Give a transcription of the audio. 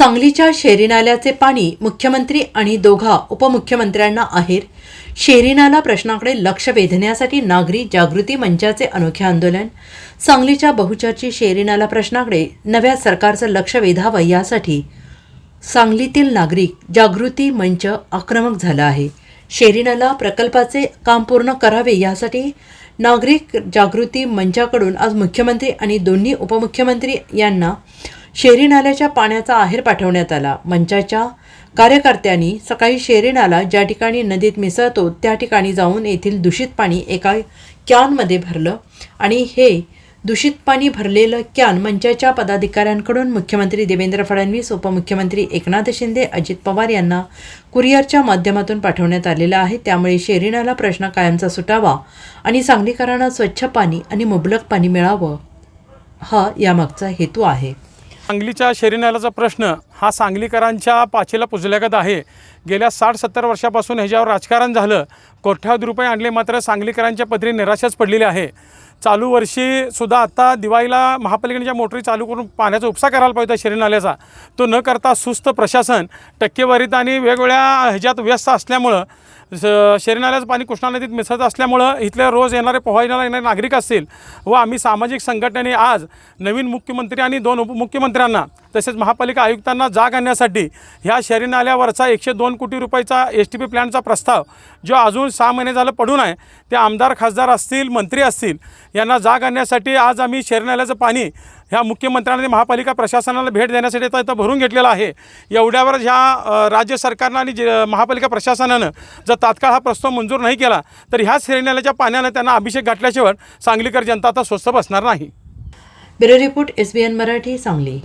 सांगलीच्या शेरी नाल्याचे पाणी मुख्यमंत्री आणि दोघा उपमुख्यमंत्र्यांना आहेर शेरी नाला प्रश्नाकडे लक्ष वेधण्यासाठी नागरी जागृती मंचाचे अनोखे आंदोलन. सांगलीच्या बहुचर्चित शेरी नाला प्रश्नाकडे नव्या सरकारचं लक्ष वेधावं यासाठी सांगलीतील नागरिक जागृती मंच आक्रमक झाला आहे. शेरीनाला प्रकल्पाचे काम पूर्ण करावे यासाठी नागरिक जागृती मंचाकडून आज मुख्यमंत्री आणि दोन्ही उपमुख्यमंत्री यांना शेरी नाल्याच्या पाण्याचा आहेर पाठवण्यात आला. मंचाच्या कार्यकर्त्यांनी सकाळी शेरी नाला ज्या ठिकाणी नदीत मिसळतो त्या ठिकाणी जाऊन येथील दूषित पाणी एका कॅनमध्ये भरलं आणि हे दूषित पाणी भरलेलं कॅन मंचाच्या पदाधिकाऱ्यांकडून मुख्यमंत्री देवेंद्र फडणवीस उपमुख्यमंत्री एकनाथ शिंदे अजित पवार यांना कुरिअरच्या माध्यमातून पाठवण्यात आलेलं आहे. त्यामुळे शेरीनाला प्रश्न कायमचा सुटावा आणि सांगलीकरांना स्वच्छ पाणी आणि मुबलक पाणी मिळावं हा यामागचा हेतू आहे. सांगलीच्या शरीनालाचा प्रश्न हा सांगलीकरांच्या पाचीला पुजल्यागत आहे. गेल्या साठ सत्तर वर्षापासून ह्याच्यावर राजकारण झालं. कोट्यावधी रुपये आणले मात्र सांगलीकरांच्या पदरी निराशाच पडलेली आहे. चालू वर्षीसुद्धा आत्ता दिवाळीला महापालिकेच्या मोटरी चालू करून पाण्याचा उपसा करायला पाहिजे होता नाल्याचा तो न करता सुस्त प्रशासन टक्केवारीत आणि वेगवेगळ्या ह्याच्यात व्यस्त असल्यामुळं स- नाल्याचं पाणी कृष्णा नदीत मिसळत असल्यामुळं इथले रोज येणारे पोहायला येणारे नागरिक असतील व आम्ही सामाजिक संघटनेने आज नवीन मुख्यमंत्री आणि दोन उपमुख्यमंत्र्यांना तसेच महापालिका आयुक्तांना जाग आणण्यासाठी ह्या शहरी नाल्यावरचा एकशे दोन कोटी रुपयाचा एस टी पी प्लॅनचा प्रस्ताव जो अजून सहा महिने झालं पडून आहे ते आमदार खासदार असतील मंत्री असतील यांना जाग आणण्यासाठी आज आम्ही शहरी नाल्याचं पाणी ह्या मुख्यमंत्र्यांनी महापालिका प्रशासनाला भेट देण्यासाठी आता इथं भरून घेतलेला आहे. एवढ्यावर ह्या राज्य सरकारनं आणि जे महापालिका प्रशासनानं जर तात्काळ हा प्रस्ताव मंजूर नाही केला तर ह्या शहरी पाण्यानं त्यांना अभिषेक घातल्याशिवाय सांगलीकर जनता आता स्वस्त बसणार नाही. Bureau report S B N Marathi Sangli.